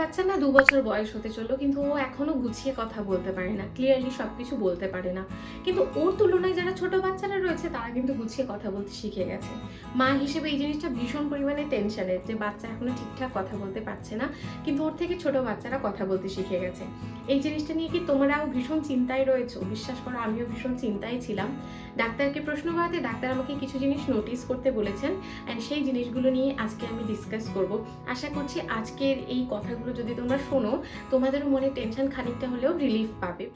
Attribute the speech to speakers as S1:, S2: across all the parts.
S1: বাচ্চা না দু বছর বয়স হতে চলল, কিন্তু ও এখনও গুছিয়ে কথা বলতে পারে না ক্লিয়ারলি সব কিছু বলতে পারে না। কিন্তু ওর তুলনায় যারা ছোট বাচ্চারা রয়েছে, তারা কিন্তু গুছিয়ে কথা বলতে শিখে গেছে। মা হিসেবে এই জিনিসটা ভীষণ পরিমাণে টেনশনের যে বাচ্চা এখনও ঠিকঠাক কথা বলতে পারছে না, কিন্তু ওর থেকে ছোট বাচ্চারা কথা বলতে শিখে গেছে। এই জিনিসটা নিয়ে কি তোমরাও ভীষণ চিন্তায় রয়েছো? বিশ্বাস করো, আমিও ভীষণ চিন্তায় ছিলাম। ডাক্তারকে প্রশ্ন করাতে ডাক্তার আমাকে কিছু জিনিস নোটিস করতে বলেছেন অ্যান্ড সেই জিনিসগুলো নিয়ে আজকে আমি ডিসকাস করব। আশা করছি আজকের এই কথাগুলো যদি তোমরা শোনো তোমাদেরও মনে টেনশন খানিকটা হলেও রিলিফ পাবে।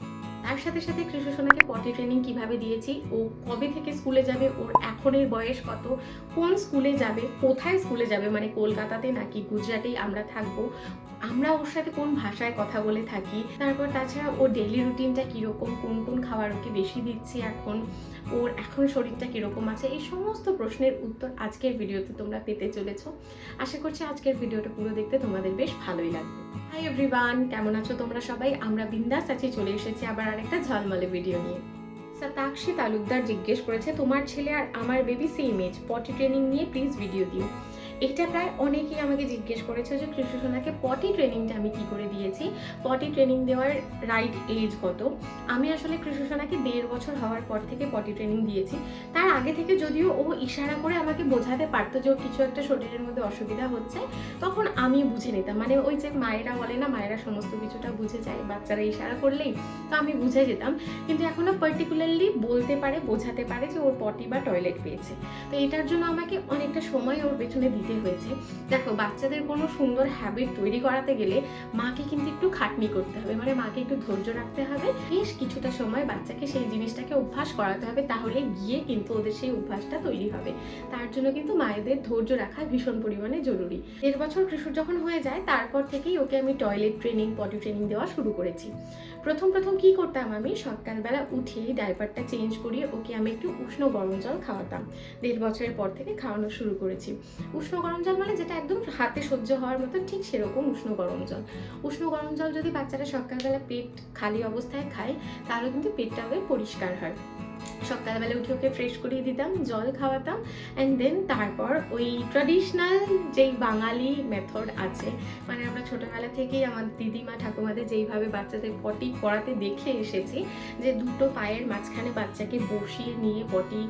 S1: তার সাথে সাথে কৃষ্ণসোনাকে পটি ট্রেনিং কীভাবে দিয়েছি, ও কবে থেকে স্কুলে যাবে, ওর এখনের বয়স কত, কোন স্কুলে যাবে, কোথায় স্কুলে যাবে মানে কলকাতাতে নাকি গুজরাটেই আমরা থাকব আমরা ওর সাথে কোন ভাষায় কথা বলে থাকি, তারপর তাছাড়া ওর ডেইলি রুটিনটা কীরকম, কোন কোন খাবার ওকে বেশি দিচ্ছি এখন, ওর এখন শরীরটা কীরকম আছে, এই সমস্ত প্রশ্নের উত্তর আজকের ভিডিওতে তোমরা পেতে চলেছো। আশা করছি আজকের ভিডিওটা পুরো দেখতে তোমাদের বেশ ভালোই লাগবে। হাই এভরিওয়ান কেমন আছো তোমরা সবাই? আমরা বিন্দাস আছি, চলে এসেছি আবার আরেকটা ঝলমলে ভিডিও নিয়ে। সাতাক্ষী তালুকদার জিজ্ঞেস করেছে, তোমার ছেলে আর আমার baby same age potty training নিয়ে প্লিজ ভিডিও দিও। এটা প্রায় অনেকেই আমাকে জিজ্ঞেস করেছে যে, কৃষ্ণ সোনাকে পটি ট্রেনিংটা আমি কি করে দিয়েছি? পটি ট্রেনিং দেওয়ার রাইট এজ কত? আমি আসলে কৃষ্ণ সোনাকে দেড় বছর হওয়ার পর থেকে পটি ট্রেনিং দিয়েছি। তার আগে থেকে যদিও ও ইশারা করে আমাকে বোঝাতে পারতো যে ওর কিছু একটা শরীরের মধ্যে অসুবিধা হচ্ছে, তখন আমি বুঝে নিতাম। মানে ওই যে মায়েরা বলে না, মায়েরা সমস্ত কিছুটা বুঝে যায়, বাচ্চারা ইশারা করলেই তো আমি বুঝে যেতাম। কিন্তু এখনও পার্টিকুলারলি বলতে পারে, বোঝাতে পারে যে ওর পটি বা টয়লেট পেয়েছে। তো এটার জন্য আমাকে অনেকটা সময় ওর পেছনে দিতে হয়েছে। দেখো, বাচ্চাদের কোনো সুন্দর হ্যাবিট তৈরি করাতে গেলে মাকে কিন্তু একটু খাটনি করতে হবে। মানে মাকে একটু ধৈর্য রাখতে হবে। বেশ কিছুটা সময় বাচ্চাকে সেই জিনিসটাকে অভ্যাস করাতে হবে। তাহলে গিয়ে কিন্তু ওদের সেই অভ্যাসটা তৈরি হবে। তার জন্য কিন্তু মায়েদের ধৈর্য রাখা ভীষণ পরিমাণে জরুরি। দেড় বছর কিশোর যখন হয়ে যায়, তারপর থেকেই ওকে আমি টয়লেট ট্রেনিং পটি ট্রেনিং দেওয়া শুরু করেছি। প্রথম প্রথম কি করতাম আমি? সকালবেলা উঠেই ডাইপারটা চেঞ্জ করিয়ে ওকে আমি একটু উষ্ণ গরম জল খাওয়াতাম। দেড় বছরের পর থেকে খাওয়ানো শুরু করেছি। উষ্ণ গরম জল মানে যেটা একদম হাতে সহ্য হওয়ার মতো ঠিক সেরকম উষ্ণ গরম জল। উষ্ণ গরম জল যদি বাচ্চারা সকালবেলা পেট খালি অবস্থায় খায়, তাহলে কিন্তু পেটটা পরিষ্কার হয়। সকালবেলা উঠে ওকে ফ্রেশ করিয়ে দিতাম, জল খাওয়াতাম অ্যান্ড দেন তারপর ওই ট্র্যাডিশনাল যেই বাঙালি মেথড আছে মানে আমরা ছোটোবেলা থেকেই আমার দিদিমা, ঠাকুমাদের যেইভাবে বাচ্চাদের পটি করাতে দেখে এসেছি, যে দুটো পায়ের মাঝখানে বাচ্চাকে বসিয়ে নিয়ে পটি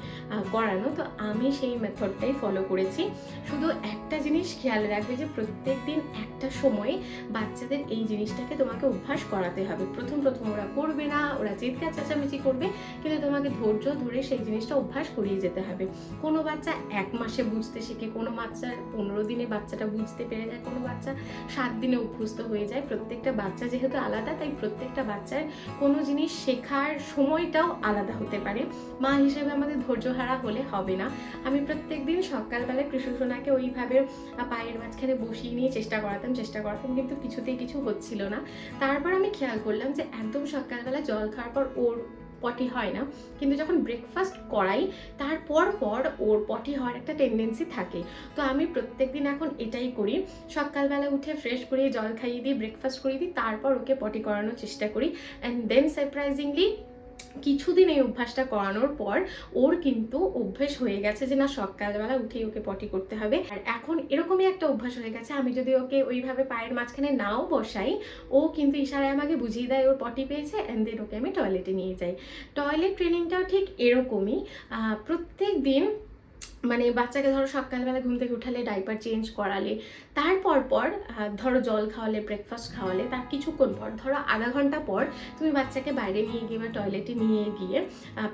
S1: করানো, তো আমি সেই মেথডটাই ফলো করেছি। শুধু একটা জিনিস খেয়াল রাখবে যে প্রত্যেক দিন একটা সময় বাচ্চাদের এই জিনিসটাকে তোমাকে অভ্যাস করাতে হবে। প্রথম প্রথম ওরা করবে না, ওরা চিৎকার, চেঁচামেচি করবে, কিন্তু তোমাকে ধৈর্য ধরে সেই জিনিসটা অভ্যাস করিয়ে যেতে হবে। কোনো বাচ্চা এক মাসে বুঝতে শেখে, কোনো বাচ্চার পনেরো দিনে বাচ্চাটা বুঝতে পেরে যায়, কোনো বাচ্চা সাত দিনে অভ্যস্ত হয়ে যায়। প্রত্যেকটা বাচ্চা যেহেতু আলাদা, তাই প্রত্যেকটা বাচ্চার কোনো জিনিস শেখার সময়টাও আলাদা হতে পারে। মা হিসেবে আমাদের ধৈর্য হারা হলে হবে না। আমি প্রত্যেক দিন সকালবেলা কৃষ্ণ সোনাকে ওইভাবে পায়ের মাঝখানে বসিয়ে নিয়ে চেষ্টা করাতাম চেষ্টা করাতাম, কিন্তু কিছুতেই কিছু হচ্ছিল না। তারপর আমি খেয়াল করলাম যে একদম সকালবেলা জল খাওয়ার পর ওর পটি হয় না। কিন্তু যখন ব্রেকফাস্ট করাই, তারপর পর ওর পটি হওয়ার একটা টেন্ডেন্সি থাকে। তো আমি প্রত্যেক দিন এখন এটাই করি। সকালবেলা উঠে ফ্রেশ করিয়ে জল খাইয়ে দিই ব্রেকফাস্ট করিয়ে দিই তারপর ওকে পটি করানোর চেষ্টা করি। অ্যান্ড দেন সারপ্রাইজিংলি কিছুদিন এই অভ্যাসটা করানোর পর ওর কিন্তু অভ্যেস হয়ে গেছে যে না, সকালবেলা উঠেই ওকে পটি করতে হবে। আর এখন এরকমই একটা অভ্যাস হয়ে গেছে, আমি যদি ওকে ওইভাবে পায়ের মাঝখানে নাও বসাই, ও কিন্তু ইশারায় আমাকে বুঝিয়ে দেয় ওর পটি পেয়েছে অ্যান্ড দেন ওকে আমি টয়লেটে নিয়ে যাই। টয়লেট ট্রেনিংটাও ঠিক এরকমই। প্রত্যেক দিন মানে বাচ্চাকে ধরো সকালবেলা ঘুম থেকে উঠালে ডাইপার চেঞ্জ করালে, তারপর পর ধরো জল খাওয়ালে ব্রেকফাস্ট খাওয়ালে, তার কিছুক্ষণ পর, ধরো আধা ঘণ্টা পর তুমি বাচ্চাকে বাইরে নিয়ে গিয়ে বা টয়লেটে নিয়ে গিয়ে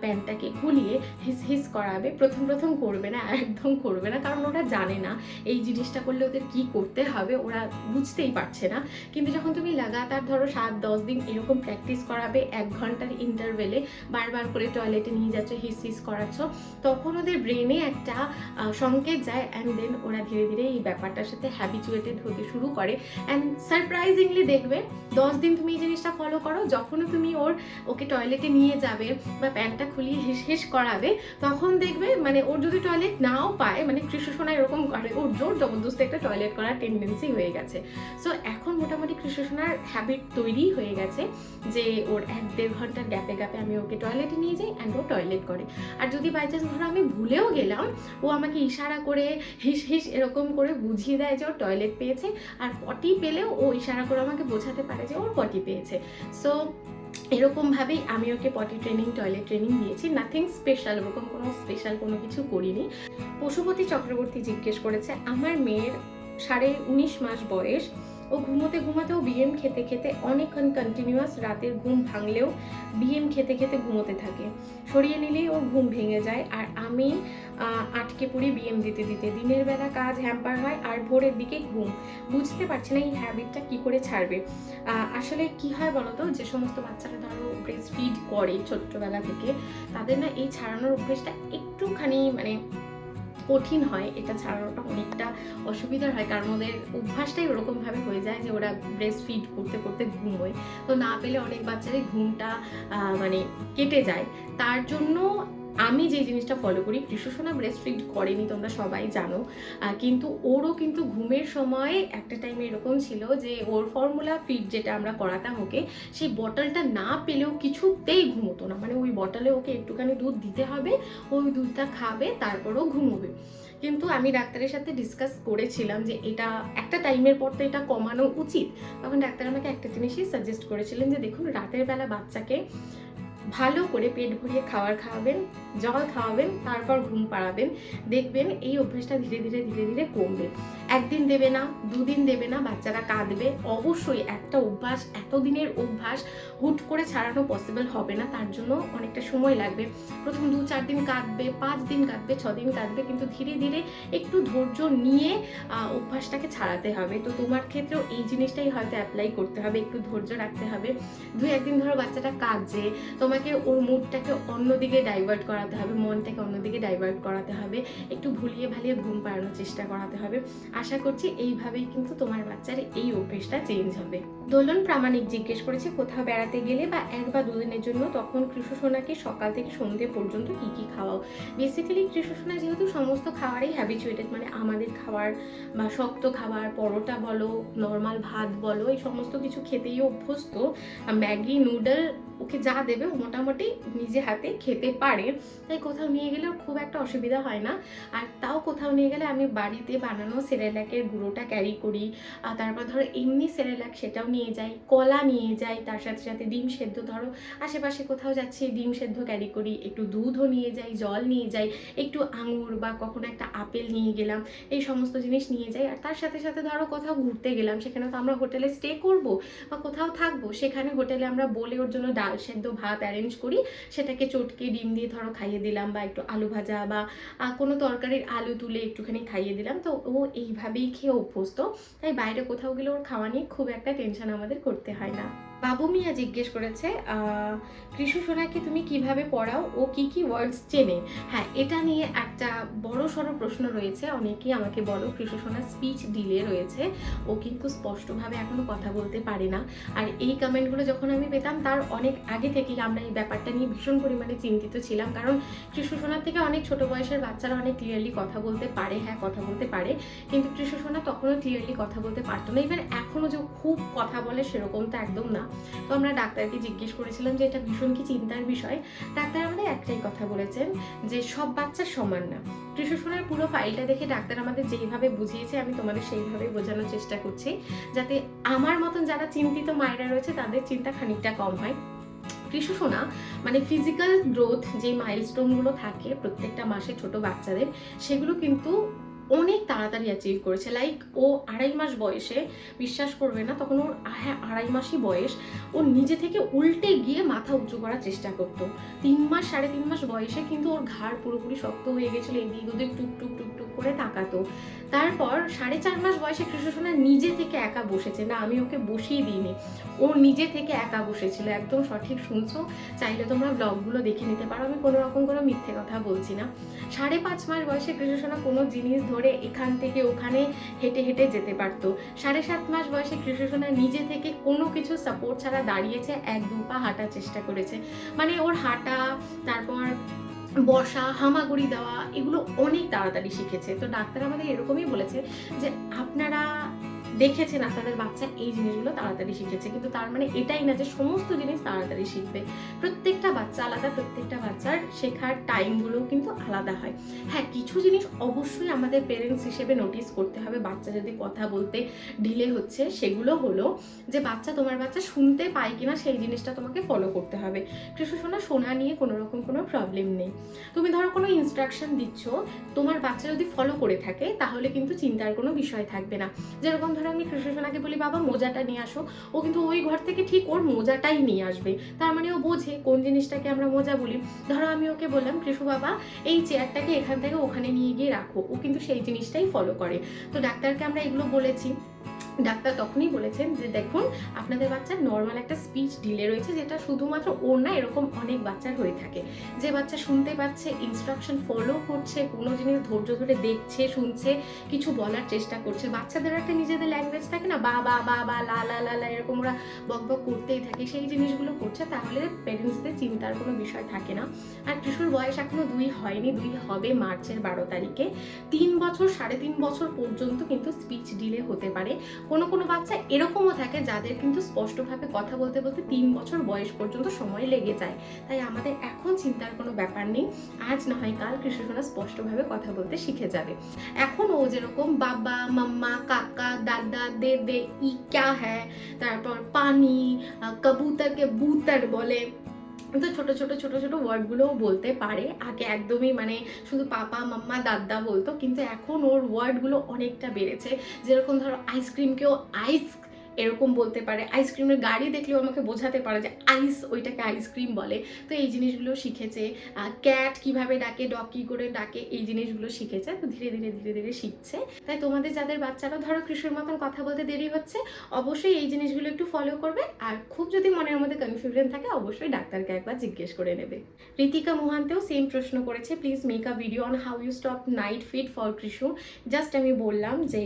S1: প্যান্টটাকে খুলিয়ে হিস হিস করাবে। প্রথম প্রথম করবে না, একদম করবে না, কারণ ওরা জানে না এই জিনিসটা করলে ওদের কি করতে হবে, ওরা বুঝতেই পারছে না। কিন্তু যখন তুমি লাগাতার ধরো সাত, দশ দিন এরকম প্র্যাকটিস করাবে, এক ঘণ্টার ইন্টারভেলে বারবার করে টয়লেটে নিয়ে যাচ্ছ, হিস হিস করাচ্ছ, তখন ওদের ব্রেনে একটা আহ, সংকেত যায় অ্যান্ড দেন ওরা ধীরে ধীরে এই ব্যাপারটার সাথে হ্যাবিচুয়েটেড হতে শুরু করে। অ্যান্ড সারপ্রাইজিংলি দেখবে দশ দিন তুমি এই জিনিসটা ফলো করো যখনও তুমি ওর ওকে টয়লেটে নিয়ে যাবে বা প্যান্টটা খুলিয়ে হেস হেস করাবে তখন দেখবে মানে ওর যদি টয়লেট নাও পায় মানে কৃষ্ণসোনা এরকম করে ওর জোর জবরদস্তি একটা টয়লেট করার টেন্ডেন্সি হয়ে গেছে। সো এখন মোটামুটি কৃষ্ণসোনার হ্যাবিট তৈরি হয়ে গেছে যে ওর এক দেড় ঘণ্টার গ্যাপে গ্যাপে আমি ওকে টয়লেটে নিয়ে যাই অ্যান্ড ও টয়লেট করে। আর যদি বাই চান্স ধরো আমি ভুলেও গেলাম ও আমাকে ইশারা করে হিস হিস এরকম করে বুঝিয়ে দেয় যে ওর টয়লেট পেয়েছে আর পটি পেলেও ও ইশারা করে আমাকে বোঝাতে পারে যে ওর পটি পেয়েছে। সো এরকমভাবেই আমি ওকে পটি ট্রেনিং টয়লেট ট্রেনিং দিয়েছি। নাথিং স্পেশাল ওরকম কোনো স্পেশাল কোনো কিছু করিনি। পশুপতি চক্রবর্তী জিজ্ঞেস করেছে, আমার মেয়ের সাড়ে উনিশ মাস বয়স ও ঘুমোতে ঘুমাতেও বিএম খেতে খেতে অনেকক্ষণ কন্টিনিউয়াস রাতের ঘুম ভাঙলেও বিএম খেতে খেতে ঘুমোতে থাকে। সরিয়ে নিলেই ওর ঘুম ভেঙে যায় আর আমি আটকে পড়ি বিএম দিতে দিতে। দিনের বেলা কাজ হ্যাম্পার হয় আর ভোরের দিকে ঘুম। বুঝতে পারছি না এই হ্যাবিটটা কী করে ছাড়বে। আসলে কি হয় বলতো? যে সমস্ত বাচ্চারা ধরো ব্রেস্ট ফিড করে ছোট্টবেলা থেকে, তাদের না এই ছাড়ানোর অভ্যেসটা একটুখানি মানে কঠিন হয়, এটা ছাড়ানোটা অনেকটা অসুবিধার হয়। কারণ ওদের অভ্যাসটাই ওরকমভাবে হয়ে যায় যে ওরা ব্রেস্ট ফিড করতে করতে ঘুমোয়। তো না পেলে অনেক বাচ্চাদের ঘুমটা মানে কেটে যায়। তার জন্য আমি যে জিনিসটা ফলো করি কৃষ্ণসোনা ব্রেস্ট ফিড করেনি তোমরা সবাই জানো। কিন্তু ওরও কিন্তু ঘুমের সময় একটা টাইমে এরকম ছিল যে, ওর ফর্মুলা ফিড যেটা আমরা করাতাম ওকে, সেই বটলটা না পেলেও কিছুতেই ঘুমোতো না। মানে ওই বটলে ওকে একটুখানি দুধ দিতে হবে, ওই দুধটা খাবে, তারপরও ঘুমোবে। কিন্তু আমি ডাক্তারের সাথে ডিসকাস করেছিলাম যে, এটা একটা টাইমের পর তো এটা কমানো উচিত। তখন ডাক্তার আমাকে একটা জিনিসই সাজেস্ট করেছিলেন যে, দেখুন, রাতের বেলা বাচ্চাকে ভালো করে পেট ভরিয়ে খাবার খাওয়াবেন, জল খাওয়াবেন, তারপর ঘুম পাড়াবেন, দেখবেন এই অভ্যেসটা ধীরে ধীরে ধীরে ধীরে কমবে। একদিন দেবে না, দুদিন দেবে না, বাচ্চারা কাঁদবে। অবশ্যই একটা অভ্যাস, এতদিনের অভ্যাস হুট করে ছাড়ানো পসিবল হবে না, তার জন্য অনেকটা সময় লাগবে। প্রথম দু চার দিন কাঁদবে, পাঁচ দিন কাঁদবে, ছ দিন কাঁদবে, কিন্তু ধীরে ধীরে একটু ধৈর্য নিয়ে অভ্যাসটাকে ছাড়াতে হবে। তো তোমার ক্ষেত্রেও এই জিনিসটাই হয়তো অ্যাপ্লাই করতে হবে, একটু ধৈর্য রাখতে হবে। দু একদিন ধরো বাচ্চাটা কাঁদছে তোমাকে ওর মুডটাকে অন্যদিকে ডাইভার্ট করাতে হবে, মনটাকে অন্যদিকে ডাইভার্ট করাতে হবে, একটু ভুলিয়ে ভালিয়ে ঘুম পাড়ানোর চেষ্টা করাতে হবে। আশা করছি এইভাবেই কিন্তু তোমার বাচ্চার এই অভ্যেসটা চেঞ্জ হবে। দোলন প্রামাণিক জিজ্ঞেস করেছে, কোথাও বেড়াতে গেলে বা এক বা দুদিনের জন্য তখন কৃষ্ণসোনাকে সকাল থেকে সন্ধ্যে পর্যন্ত কি কি খাওয়াও? বেসিক্যালি কৃষ্ণসোনা যেহেতু সমস্ত খাবারেই হ্যাবিচুয়েটেড মানে আমাদের খাবার বা শক্ত খাবার, পরোটা বলো নর্মাল ভাত বলো, এই সমস্ত কিছু খেতেই অভ্যস্ত, ম্যাগি নুডল ওকে যা দেবে ও মোটামুটি নিজে হাতে খেতে পারে। তাই কোথাও নিয়ে গেলে ওর খুব একটা অসুবিধা হয় না। আর তাও কোথাও নিয়ে গেলে আমি বাড়িতে বানানো সেরেলাকের গুঁড়োটা ক্যারি করি। আর তারপর ধরো এমনি সেরেলাক সেটাও নিয়ে যাই, কলা নিয়ে যাই, তার সাথে সাথে ডিম সেদ্ধ ধরো। আশেপাশে কোথাও যাচ্ছি, ডিম সেদ্ধ ক্যারি করি, একটু দুধও নিয়ে যাই, জল নিয়ে যাই, একটু আঙুর বা কখনো একটা আপেল নিয়ে গেলাম, এই সমস্ত জিনিস নিয়ে যাই। আর তার সাথে সাথে ধরো কোথাও ঘুরতে গেলাম, সেখানে তো আমরা হোটেলে স্টে করব বা কোথাও থাকব, সেখানে হোটেলে আমরা বলে ওর জন্য ডাল সেদ্ধ ভাত অ্যারেঞ্জ করি, সেটাকে চটকে ডিম দিয়ে ধরো খাইয়ে দিলাম বা একটু আলু ভাজা বা কোনো তরকারির আলু তুলে একটুখানি খাইয়ে দিলাম। তো ও এইভাবেই খেয়ে অভ্যস্ত। তাই বাইরে কোথাও গেলে ওর খাওয়া নিয়ে খুব একটা টেনশন আমাদের করতে হয় না। বাবু মিয়া জিজ্ঞেস করেছে কৃষু সোনাকে তুমি কীভাবে পড়াও? ও কি কি ওয়ার্ডস চেনে? হ্যাঁ এটা নিয়ে একটা বড় সড়ো প্রশ্ন রয়েছে। অনেকেই আমাকে বলো, কৃষু সোনার স্পিচ ডিলে রয়েছে। ও কিন্তু স্পষ্টভাবে এখনও কথা বলতে পারে না। আর এই কমেন্টগুলো যখন আমি পেতাম, তার অনেক আগে থেকেই আমরা এই ব্যাপারটা নিয়ে ভীষণ পরিমাণে চিন্তিত ছিলাম। কারণ কৃষ্ণ সোনার থেকে অনেক ছোট বয়সের বাচ্চারা অনেক ক্লিয়ারলি কথা বলতে পারে হ্যাঁ কথা বলতে পারে। কিন্তু কৃষ্ণ সোনা তখনও ক্লিয়ারলি কথা বলতে পারতো না। ইভেন এখনও যে খুব কথা বলে সেরকম তো একদম না। তো আমরা ডাক্তারকে জিজ্ঞেস করেছিলাম যে এটা ভীষণ কি চিন্তার বিষয়? ডাক্তার আমাদের একটাই কথা বলেছেন যে সব বাচ্চা সমান না। কৃষ্ণ পুরো ফাইলটা দেখে ডাক্তার আমাদের যেইভাবে বুঝিয়েছে, আমি তোমাদের সেইভাবে বোঝানোর চেষ্টা করছি। যাতে আমার মতন যারা চিন্তিত মায়েরা রয়েছে, তাদের চিন্তা খানিকটা কম হয়। কৃষু সোনা মানে ফিজিক্যাল গ্রোথ যে মাইলস্টোনগুলো থাকে প্রত্যেকটা মাসে ছোট বাচ্চাদের, সেগুলো কিন্তু অনেক তাড়াতাড়ি অ্যাচিভ করেছে। লাইক ও আড়াই মাস বয়সে, বিশ্বাস করবে না, তখন ওর হ্যাঁ আড়াই মাসই বয়স। ও নিজে থেকে উল্টে গিয়ে মাথা উঁচু করার চেষ্টা করতো। তিন মাস, সাড়ে তিন মাস বয়সে কিন্তু ওর ঘাড় পুরোপুরি শক্ত হয়ে গেছিল, এদিক ওদিক টুক টুক টুক টুক করে তাকাতো। তারপর সাড়ে চার মাস বয়সে কৃষ্ণসোনা নিজে থেকে একা বসেছে। না, আমি ওকে বসিয়ে দিইনি। ও নিজে থেকে একা বসেছিল। একদম সঠিক শুনছো? চাইলে তোমরা ব্লগগুলো দেখে নিতে পারো। আমি কোনো রকম কোনো মিথ্যে কথা বলছি না। সাড়ে পাঁচ মাস বয়সে কৃষ্ণসোনা কোনো জিনিস ধরে এখান থেকে ওখানে হেঁটে হেঁটে যেতে পারত। সাড়ে সাত মাস বয়সে কৃষ্ণসোনা নিজে থেকে কোনো কিছু সাপোর্ট ছাড়া দাঁড়িয়েছে, এক দু পা হাঁটার চেষ্টা করেছে। মানে ওর হাঁটা, তারপর বসা, হামাগুড়ি দেওয়া, এগুলো অনেক তাড়াতাড়ি শিখেছে। তো ডাক্তার আমাদের এরকমই বলেছে যে আপনারা দেখেছেন আপনাদের বাচ্চা এই জিনিসগুলো তাড়াতাড়ি শিখেছে। কিন্তু তার মানে এটাই না যে সমস্ত জিনিস তাড়াতাড়ি শিখবে। প্রত্যেকটা বাচ্চা আলাদা, প্রত্যেকটা বাচ্চার শেখার টাইমগুলোও কিন্তু আলাদা হয়। হ্যাঁ কিছু জিনিস অবশ্যই আমাদের পেরেন্টস হিসেবে নোটিস করতে হবে। বাচ্চা যদি কথা বলতে ঢিলে হচ্ছে, সেগুলো হলো যে বাচ্চা তোমার বাচ্চা শুনতে পায় কিনা সেই জিনিসটা তোমাকে ফলো করতে হবে। কৃষ্ণ শোনা শোনা নিয়ে কোনো রকম কোনো প্রবলেম নেই। তুমি ধরো কোনো ইনস্ট্রাকশন দিচ্ছ, তোমার বাচ্চা যদি ফলো করে থাকে, তাহলে কিন্তু চিন্তার কোনো বিষয় থাকবে না। যেরকম ধরো আমি কৃষ্ণ সোনাকে বলি, বাবা, মোজাটা নিয়ে আসো। ও কিন্তু ওই ঘর থেকে ঠিক ওর মোজাটাই নিয়ে আসবে। তার মানে ও বোঝে কোন জিনিসটাকে আমরা মোজা বলি। ধরো আমি ওকে বললাম কৃষ্ণ বাবা, এই চেয়ারটাকে এখান থেকে ওখানে নিয়ে গিয়ে রাখো। ও কিন্তু সেই জিনিসটাই ফলো করে। তো ডাক্তারকে আমরা এগুলো বলেছি। ডাক্তার তখনই বলেছেন যে, দেখুন, আপনাদের বাচ্চার নর্মাল একটা স্পিচ ডিলে রয়েছে, যেটা শুধুমাত্র ওর না, এরকম অনেক বাচ্চার হয়ে থাকে। যে বাচ্চা শুনতে পাচ্ছে ইনস্ট্রাকশন ফলো করছে, কোনো জিনিস ধৈর্য ধরে দেখছে, শুনছে, কিছু বলার চেষ্টা করছে। বাচ্চাদের একটা নিজেদের ল্যাঙ্গুয়েজ থাকে না, বা বা বা বা, লা লা লা লা, এরকম ওরা বক বক করতেই থাকে। সেই জিনিসগুলো করছে, তাহলে প্যারেন্টসদের চিন্তার কোনো বিষয় থাকে না। আর কিশোর বয়স এখনও দুই হয়নি, দুই হবে মার্চের বারো তারিখে। তিন বছর, সাড়ে তিন বছর পর্যন্ত কিন্তু স্পিচ ডিলে হতে পারে। কোনো কোনো বাচ্চা এরকমও থাকে যাদের কিন্তু স্পষ্টভাবে কথা বলতে বলতে তিন বছর বয়স পর্যন্ত সময় লেগে যায়। তাই আমাদের এখন চিন্তার কোনো ব্যাপার নেই। আজ না হয় কাল কৃষ্ণসোনা স্পষ্টভাবে কথা বলতে শিখে যাবে। এখন ও যেরকম বাবা, মাম্মা, কাকা, দাদা দে দে ই ক্যা হ্যাঁ তারপর পানি কবুতরকে বুতর বলে তো ছোট ছোট ছোট ছোট ওয়ার্ডগুলোও বলতে পারে। আগে একদমই মানে শুধু পাপা, মাম্মা, দাদা বলতো, কিন্তু এখন ওর ওয়ার্ডগুলো অনেকটা বেড়েছে। যেরকম ধরো আইসক্রিমকেও আইস এরকম বলতে পারে। আইসক্রিমের গাড়ি দেখলেও আমাকে বোঝাতে পারে যে আইস ওইটাকে আইসক্রিম বলে। তো এই জিনিসগুলো শিখেছে। ক্যাট কীভাবে ডাকে ডগ কি করে ডাকে, এই জিনিসগুলো শিখেছে। তো ধীরে ধীরে ধীরে ধীরে শিখছে। তাই তোমাদের যাদের বাচ্চারা, ধরো কৃষির মতন কথা বলতে দেরি হচ্ছে, অবশ্যই এই জিনিসগুলো একটু ফলো করবে। আর খুব যদি মনের মধ্যে কনফিউশন থাকে, অবশ্যই ডাক্তারকে একবার জিজ্ঞেস করে নেবে। ঋতিকা মোহান্তেও সেম প্রশ্ন করেছে please make a video on how you stop night feed for Krishu. Just আমি বললাম যে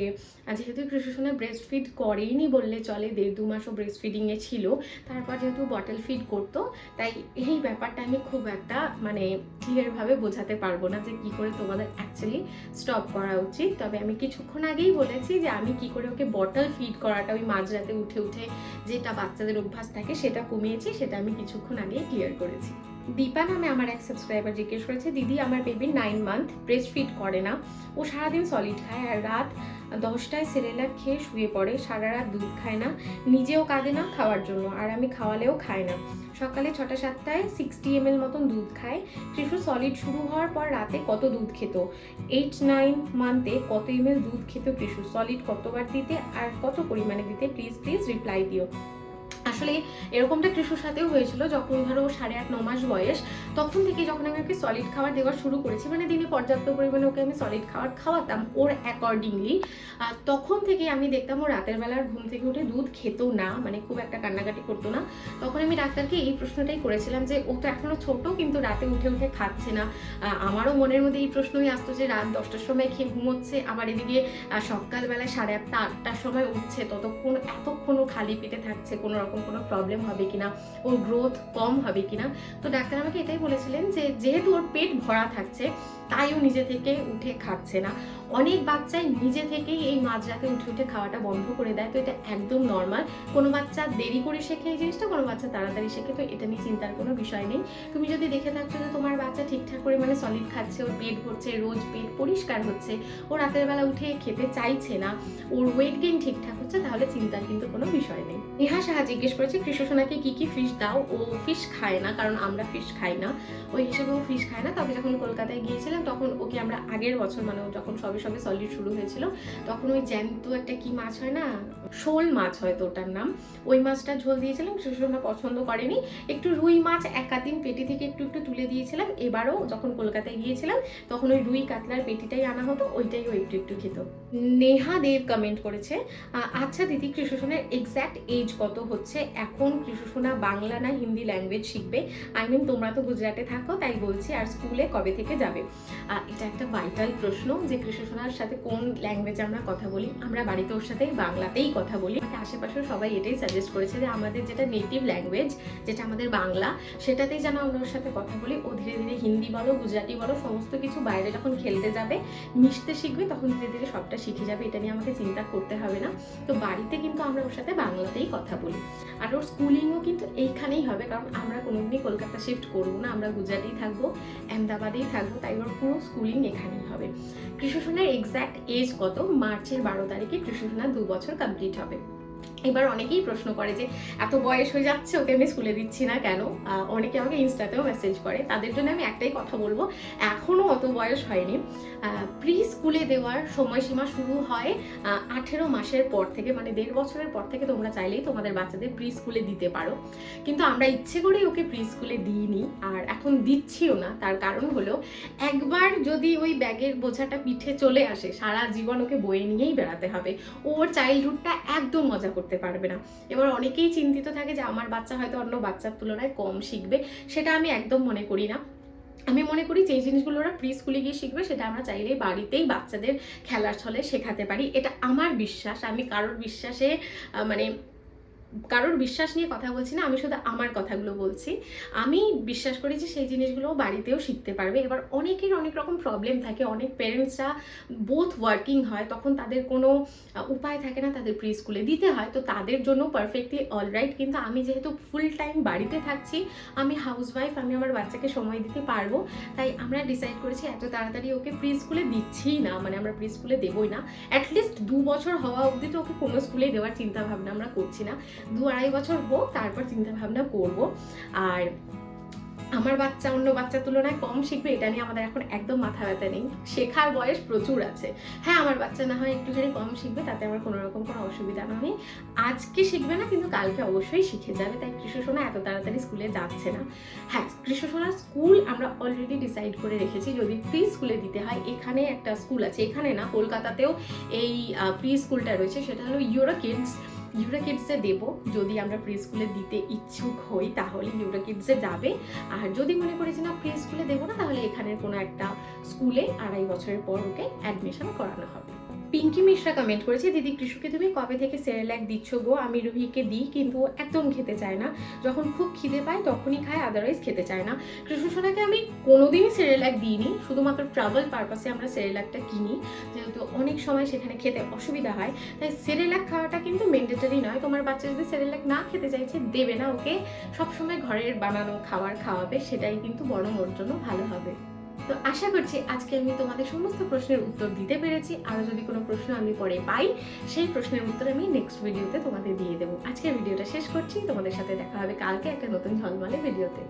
S1: যেহেতু কৃষু সোনা ব্রেস্ট ফিড করেইনি বললে চলে, দেড় দু মাসও ব্রেস্ট ফিডিংয়ে ছিল। তারপর যেহেতু বটল ফিড করতো, তাই এই ব্যাপারটা আমি খুব একটা মানে ক্লিয়ারভাবে বোঝাতে পারব না যে কি করে তোমাদের অ্যাকচুয়ালি স্টপ করা উচিত। তবে আমি কিছুক্ষণ আগেই বলেছি যে আমি কি করে ওকে বটল ফিড করাটা ওই মাঝরাতে উঠে উঠে যেটা বাচ্চাদের অভ্যাস থাকে সেটা কমিয়েছি, সেটা আমি কিছুক্ষণ আগেই ক্লিয়ার করেছি। দীপা নামে আমার এক সাবস্ক্রাইবার জিজ্ঞেস করেছে, দিদি, আমার baby nine month breast feed করে না। ও সারাদিন সলিড খায় আর রাত দশটায় সিরিয়ালার খেয়ে শুয়ে পড়ে, সারা রাত দুধ খায় না। নিজেও কাঁদে না খাওয়ার জন্য, আর আমি খাওয়ালেও খায় না। সকালে ছটা সাতটায় সিক্সটি এম এল মতন দুধ খায়। শিশু সলিড শুরু হওয়ার পর রাতে কত দুধ খেত? এইট নাইন মান্থে কত এম এল দুধ খেত শিশু? সলিড কতবার দিতে আর কত পরিমাণে দিতে? প্লিজ প্লিজ রিপ্লাই দিও। আসলে এরকমটা কৃষুর সাথেও হয়েছিল যখন ধরো সাড়ে আট, ন মাস বয়স, তখন থেকে যখন আমি ওকে সলিড খাবার দেওয়া শুরু করেছি মানে দিনে পর্যাপ্ত পরিমাণে ওকে আমি সলিড খাবার খাওয়াতাম ওর অ্যাকর্ডিংলি তখন থেকে আমি দেখতাম ও রাতের বেলার ঘুম থেকে উঠে দুধ খেত না মানে খুব একটা কান্নাকাটি করতো না। তখন আমি ডাক্তারকে এই প্রশ্নটাই করেছিলাম যে, ও তো এখনও ছোট, কিন্তু রাতে উঠে উঠে খাচ্ছে না। আমারও মনের মধ্যে এই প্রশ্নই আসতো যে, রাত দশটার সময় খেয়ে ঘুমোচ্ছে, আবার এদিকে সকালবেলায় সাড়ে আটটা, আটটার সময় উঠছে, ততক্ষণ, এতক্ষণ ও খালি পেটে থাকছে, কোনো রকম কোনো প্রবলেম হবে কিনা, ওর গ্রোথ কম হবে কিনা। তো ডাক্তার আমাকে এটাই বলেছিলেন যে, যেহেতু ওর পেট ভরা থাকছে, তাই ও নিজে থেকে উঠে খাচ্ছে না। অনেক বাচ্চাই নিজে থেকেই এই মাঝরাতে উঠে উঠে খাওয়াটা বন্ধ করে দেয়। তো এটা একদম নর্মাল কোনো বাচ্চা দেরি করে শেখে এই জিনিসটা, কোনো বাচ্চা তাড়াতাড়ি শেখে, তো এটা নিয়ে চিন্তার কোনো বিষয় নেই। তুমি যদি দেখে থাকছো যে তোমার বাচ্চা ঠিকঠাক করে মানে সলিড খাচ্ছে, ওর পেট ভরছে, রোজ পেট পরিষ্কার হচ্ছে, ও রাতের বেলা উঠে খেতে চাইছে না, ওর ওয়েট গেইন ঠিকঠাক হচ্ছে, তাহলে চিন্তার কিন্তু কোনো বিষয় নেই। নেহা সাহা জিজ্ঞেস করেছে কৃষ্ণসোনাকে কি কি ফিশ দাও? ও ফিশ খায় না, কারণ আমরা ফিশ খাই না। ওই হিসেবে ও ফিশ খায় না। তবে যখন কলকাতায় গিয়েছিলাম, তখন ওকে আমরা আগের বছর মানে যখন সবে সবে সলিড শুরু হয়েছিল। তখন ওই জ্যান্ত একটা কি মাছ হয় না? শোল মাছ হয়তো ওটার নাম। ওই মাছটা ঝোল দিয়েছিলাম কৃষ্ণসোনা পছন্দ করেনি। একটু রুই মাছ একাদিন পেটি থেকে একটু একটু তুলে দিয়েছিলাম। এবারও যখন কলকাতায় গিয়েছিলাম, তখন ওই রুই কাতলার পেটিটাই আনা হতো, ওইটাই ও একটু একটু খেত। নেহা দেব কমেন্ট করেছে আচ্ছা দিদি, কৃষ্ণসোনার এক্স্যাক্ট এজ কত হচ্ছে? এখন কৃষ্ণসোনা বাংলা না হিন্দি ল্যাঙ্গুয়েজ শিখবে? আই মিন তোমরা তো গুজরাটে থাকো, তাই বলছি, আর স্কুলে কবে থেকে যাবে? এটা একটা ভাইটাল প্রশ্ন যে কৃষ্ণসোনার সাথে কোন ল্যাঙ্গুয়েজে আমরা কথা বলি? আমরা বাড়িতে ওর সাথে বাংলাতেই কথা কথা বলি। আমাকে আশেপাশেও সবাই এটাই সাজেস্ট করেছে যে আমাদের যেটা নেটিভ ল্যাঙ্গুয়েজ যেটা আমাদের বাংলা, সেটাতেই যেন আমরা ওর সাথে কথা বলি। ও ধীরে ধীরে হিন্দি বলো, গুজরাটি বলো, সমস্ত কিছু বাইরে যখন খেলতে যাবে, মিশতে শিখবে, তখন ধীরে ধীরে সবটা শিখে যাবে। এটা নিয়ে আমাকে চিন্তা করতে হবে না। তো বাড়িতে কিন্তু আমরা ওর সাথে বাংলাতেই কথা বলি। আর ওর স্কুলিংও কিন্তু এইখানেই হবে, কারণ আমরা কোনোদিনই কলকাতা শিফট করব না। আমরা গুজরাটেই থাকব, আহমেদাবাদেই থাকব, তাই ওর পুরো স্কুলিং এখানেই হবে। কৃষ্ণসোনার এক্স্যাক্ট এজ কত? মার্চের বারো তারিখে কৃষ্ণসোনার দু বছর কমপ্লিট হবে এবার অনেকেই প্রশ্ন করে যে, এত বয়স হয়ে যাচ্ছে, ওকে আমি স্কুলে দিচ্ছি না কেন? অনেকে আমাকে ইনস্টাতেও মেসেজ করে। তাদের জন্য আমি একটাই কথা বলব এখনও অত বয়স হয়নি। প্রি স্কুলে দেওয়ার সময়সীমা শুরু হয় আঠেরো মাসের পর থেকে মানে দেড় বছরের পর থেকে তোমরা চাইলেই তোমাদের বাচ্চাদের প্রি স্কুলে দিতে পারো। কিন্তু আমরা ইচ্ছে করেই ওকে প্রি স্কুলে দিইনি, আর এখন দিচ্ছিও না। তার কারণ হলো, একবার যদি ওই ব্যাগের বোঝাটা পিঠে চলে আসে, সারা জীবন ওকে বয়ে নিয়েই বেড়াতে হবে। ওর চাইল্ডহুডটা একদম মজা করতে পারবে না। এবার অনেকেই চিন্তিত থাকে যে আমার বাচ্চা হয়তো অন্য বাচ্চার তুলনায় কম শিখবে, সেটা আমি একদম মনে করি না। আমি মনে করি যে জিনিসগুলো ওরা প্রি স্কুলে গিয়ে শিখবে, সেটা আমরা চাইলেই বাড়িতেই বাচ্চাদের খেলার ছলে শেখাতে পারি। এটা আমার বিশ্বাস, আমি কারোর বিশ্বাসে মানে কারোর বিশ্বাস নিয়ে কথা বলছি না, আমি শুধু আমার কথাগুলো বলছি। আমি বিশ্বাস করি যে সেই জিনিসগুলো বাড়িতেও শিখতে পারবে। এবার অনেকের অনেক রকম প্রবলেম থাকে, অনেক পেরেন্টসরা বোথ ওয়ার্কিং হয়, তখন তাদের কোনো উপায় থাকে না তাদের প্রি স্কুলে দিতে হয়, তো তাদের জন্য পারফেক্টলি অলরাইট কিন্তু আমি যেহেতু ফুল টাইম বাড়িতে থাকছি, আমি হাউসওয়াইফ আমি আমার বাচ্চাকে সময় দিতে পারব। তাই আমরা ডিসাইড করেছি এত তাড়াতাড়ি ওকে প্রি স্কুলে দিচ্ছিই না মানে আমরা প্রি স্কুলে দেবই না। অ্যাটলিস্ট দু বছর হওয়া অবধি তো ওকে কোনো স্কুলেই দেওয়ার চিন্তাভাবনা আমরা করছি না। দু আড়াই বছর হোক, তারপর চিন্তা ভাবনা করব। আর আমার বাচ্চা অন্য বাচ্চার তুলনায় কম শিখবে, এটা নিয়ে আমাদের এখন একদম মাথা ব্যথা নেই। শেখার বয়স প্রচুর আছে। হ্যাঁ আমার বাচ্চা না হয় একটুখানি কম শিখবে, তাতে আমার কোনো রকম কোনো অসুবিধা নয় আজকে শিখবে না, কিন্তু কালকে অবশ্যই শিখে যাবে। তাই কৃষ্ণসোনা এত তাড়াতাড়ি স্কুলে যাচ্ছে না। হ্যাঁ কৃষ্ণসোনার স্কুল আমরা অলরেডি ডিসাইড করে রেখেছি। যদি প্রি স্কুলে দিতে হয়, এখানে একটা স্কুল আছে। এখানে না, কলকাতাতেও এই প্রি স্কুলটা রয়েছে। সেটা হলো ইউরো কিডস ইউরো কিডসে দেবো। যদি আমরা প্রি স্কুলে দিতে ইচ্ছুক হই, তাহলে ইউরো কিডসে যাবে। আর যদি মনে করি যে না প্রি স্কুলে দেবো না, তাহলে এখানের কোনো একটা স্কুলে আড়াই বছরের পর ওকে অ্যাডমিশন করানো হবে। পিঙ্কি মিশ্রা কমেন্ট করেছে, দিদি কৃষুকে তুমি কবে থেকে সেরেল্যাক দিচ্ছ গো? আমি রুহিকে দিই কিন্তু একদম খেতে চায় না। যখন খুব খিদে পায় তখনই খায় আদারওয়াইজ খেতে চায় না। কৃষ্ণ সোনাকে আমি কোনোদিনই সেরেল্যাক দিইনি, শুধুমাত্র ট্রাভেল পারপাসে আমরা সেরেল্যাকটা কিনি। যেহেতু অনেক সময় সেখানে খেতে অসুবিধা হয়, তাই সেরেল্যাক খাওয়াটা কিন্তু ম্যান্ডেটরি নয়। তোমার বাচ্চা যদি সেরেল্যাক না খেতে চাইছে, দেবে না ওকে। সবসময় ঘরের বানানো খাবার খাওয়াবে, সেটাই কিন্তু বরং ওর জন্য ভালো হবে। তো আশা করছি আজকে আমি তোমাদের সমস্ত প্রশ্নের উত্তর দিতে পেরেছি। আরও যদি কোনো প্রশ্ন আমি পরে পাই, সেই প্রশ্নের উত্তর আমি নেক্সট ভিডিওতে তোমাদের দিয়ে দেবো। আজকের ভিডিওটা শেষ করছি। তোমাদের সাথে দেখা হবে কালকে একটা নতুন ঝলমলে ভিডিওতে